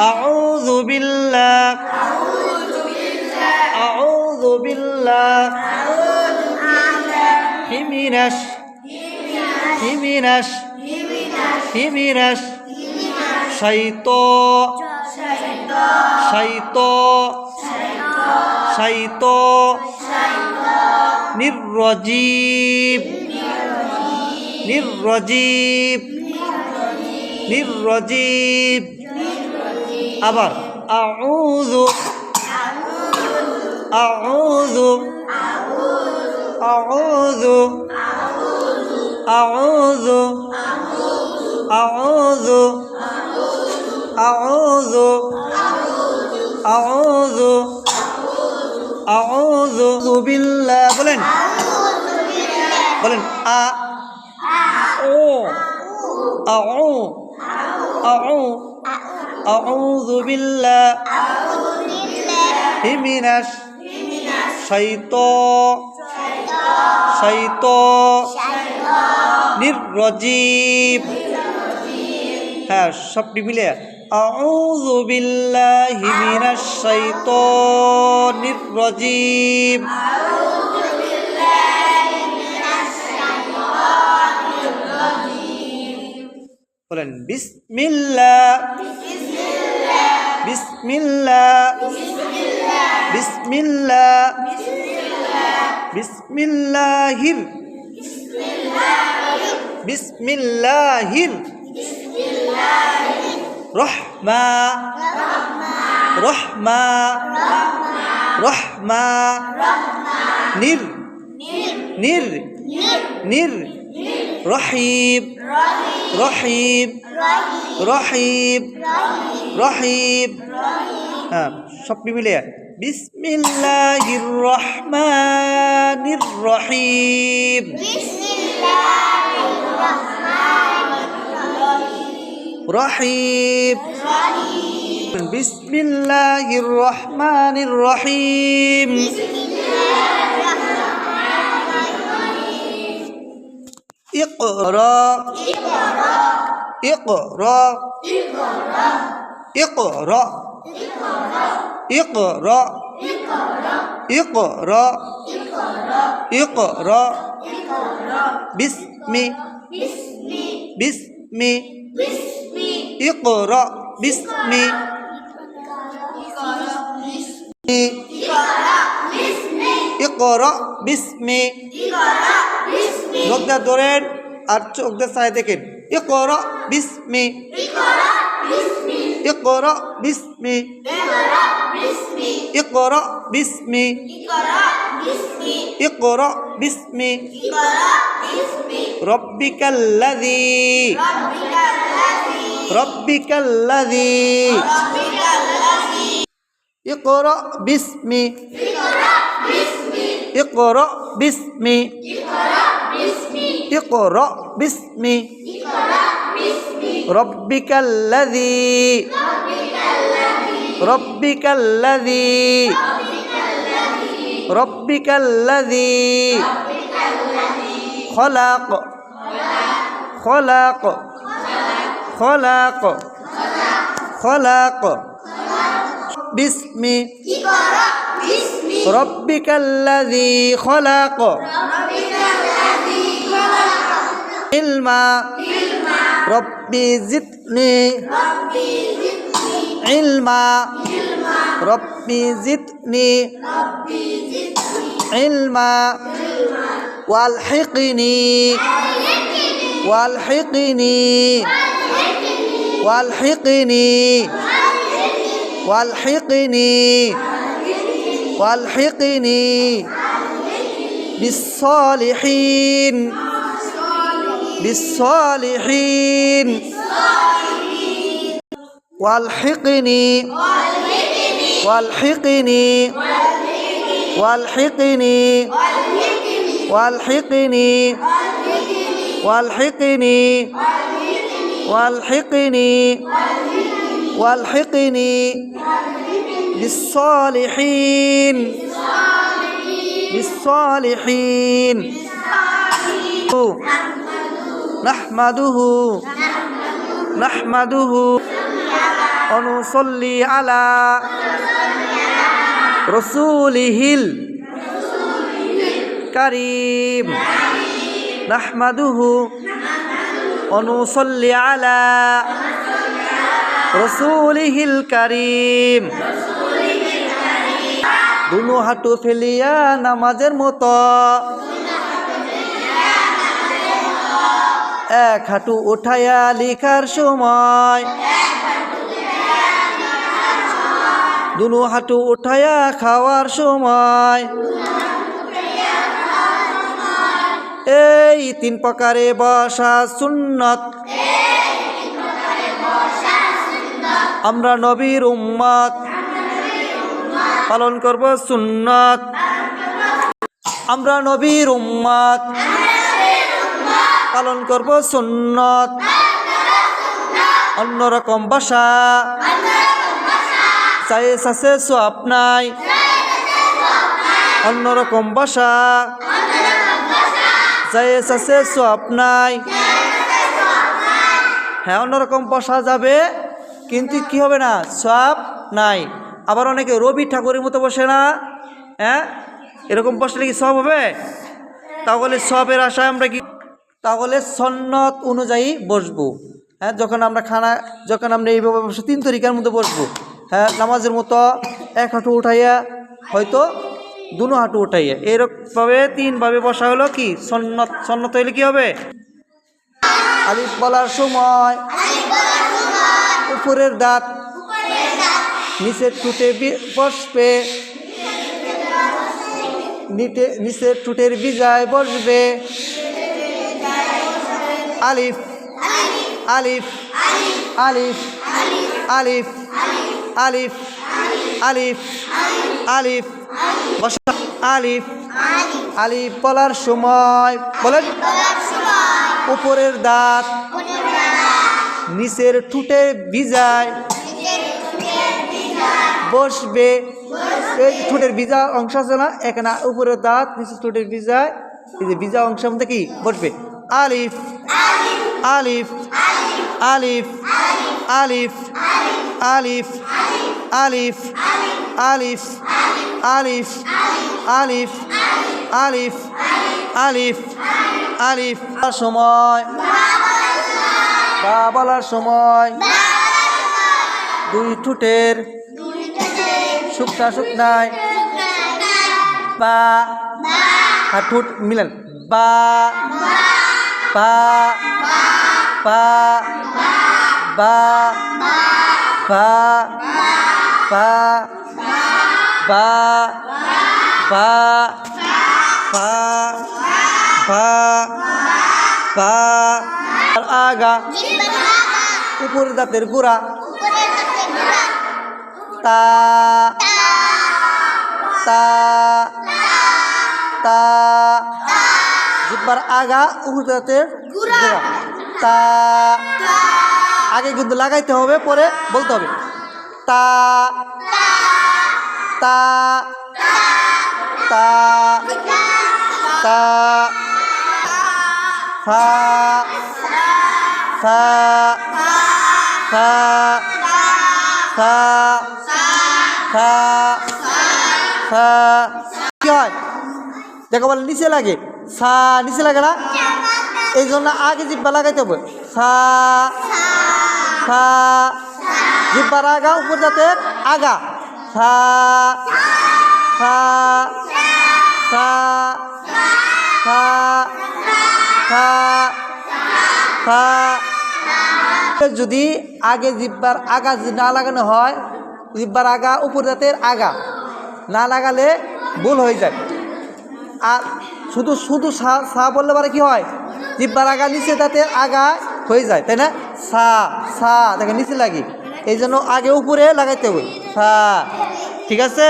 أعوذ بالله. أعوذ بالله. হিমিনাস হিমিনাস হিমিনাস শৈত শৈত শৈত নির্রজীব নির্রজীব। নির্রজীব। আবার আউযু। আউযু। আউযু। আউযু। আউযু। আউযু। আউযু। আউযু। বিল্লাহ। বলেন। বলেন, আ أعوذ بالله من الشيطان شيطان الرجيم হ্যাঁ সবটি মিলে أعوذ بالله من الشيطان الرجيم বলেন বিসমিল্লাহ বিসমিল্লাহ বিসমিল্লাহ বিসমিল্লাহির বিসমিল্লাহির রহমা রহমা রহমা নির নির নির رحيب. رحيب. رحيب. رحيب. হ্যাঁ সব মিলে بسم الله الرحمن الرحيم. بسم الله الرحمن الرحيم رحيب. بسم الله الرحمن الرحيم. بسم الله Iqra. Iqra. Iqra. Iqra. Iqra. Iqra. Iqra. Iqra. Bismi. Bismi. Bismi. Bismi. Iqra. Bismi. Iqra. Bismi. Iqra. Bismi. Iqra. Bismi. নখটা ধরেন আর চোখদের সায় দেখেন এ কর বিস্মি এ কর বিস্মি এ কর বিস্মি اقرأ باسم ربك الذي ربك الذي اقرأ باسم اقرأ باسم اقرأ باسم ربك الذي. ربك الذي. ربك الذي. خلق. خلق. خلق. خلق. باسم ربك الذي خلق. علما ربي زدني. علما. ربي زدني. علما. والحقني. والحقني. والحقني. والحقني. والحقني. بالصالحين. بالصالحين والحقني. والحقني. والحقني. والحقني. والحقني. والحقني. والحقني. بالصالحين بالصالحين নাহমাদুহু নাহমাদুহু অনুসল্লি আলা রসুলিহিল করিম নাহমাদুহু অনুসল্লি আলা রসুলিহিল করিম দুনো হাঁটু ফেলিয়া নামাজের মতো এক হাঁটু উঠাইয়া লিখার সময়। দুনো হাঁটু উঠাইয়া খাওয়ার সময়। এই তিন প্রকারে বসা সুন্নত। আমরা নবীর উম্মত। পালন করব সুন্নত। আমরা নবীর উম্মত। পালন করব সুন্নত। অন্যরকম বাসা চায়ে সাসে সব নাই। অন্যরকম বাসা চায়ে সাসে সব নাই। হ্যাঁ অন্যরকম বসা যাবে, কিন্তু কি হবে না, সব নাই। আবার অনেকে রবি ঠাকুরের মতো বসে না হ্যাঁ? এরকম বসলে কি সব হবে? তাহলে সবের আশায় আমরা কি তাহলে সন্নত অনুযায়ী বসবো। হ্যাঁ যখন আমরা খানা, যখন আমরা এইভাবে বসে তিন তরিকার মধ্যে বসবো। হ্যাঁ নামাজের মতো এক হাঁটু উঠাইয়া হয়তো দুনো হাঁটু উঠাইয়া। এরকমভাবে তিনভাবে বসা হলো কি? সন্নত সন্নত হইলে কি হবে? আলিফ বলার সময় উপরের দাঁত নিচের টুটে বসবে। নিচের টুটের বিজায় বসবে। আলিফ আলিফ আলিফ আলিফ আলিফ আলিফ আলিফ বসা আলিফ আলিফ বলার সময়। বলেন। উপরের দাঁত নিচের ঠুটে ভিজায়। বসবে। এই ঠোঁটের ভিজা অংশ আছে না, এখানে উপরের দাঁত নিচের ঠোঁটের ভিজায় এই যে ভিজা অংশের মধ্যে কি? বসবে। আলিফ। আলিফ আলিফ আলিফ আলিফ আলিফ আলিফ আলিফ আলিফ আলিফ আলিফ আলিফ সময় বা বলার সময় দুই ঠুটের শুকনা শুকনায় বা হাঁটুট মিলেন বা বা বা বা বা বা বা বা বা বা বা আর আগা উপরের দাঁতের গোড়া তা তা তা জিব্বার আগা উপর দাঁতের গোড়া তা। আগে কিন্তু লাগাইতে হবে, পরে বলতে হবে। তা। তা। তা। তা। ফা। ফা। ফা। ফা। ফা। ফা। কি হয়? দেখো বলে, নিচে লাগে। সা নিচে লাগে না? এই জন্য আগে জিব্বা লাগাইতে হবে। সা সা জিব্বার আগা উপর যাতে আগা। সা সা সা সা সা সা। যদি আগে জিব্বার আগা না লাগানো হয়, জিব্বার আগা, উপর জাতের আগা। না লাগালে ভুল হয়ে যায়। আর শুধু শুধু সা সা বললে পারে কি হয়? জিব্বার আগা নিচে তাতে আগা হয়ে যায়, তাই না? সা সা, দেখে নিচে লাগে। এই জন্য আগে উপরে লাগাইতে হবে। সা, ঠিক আছে?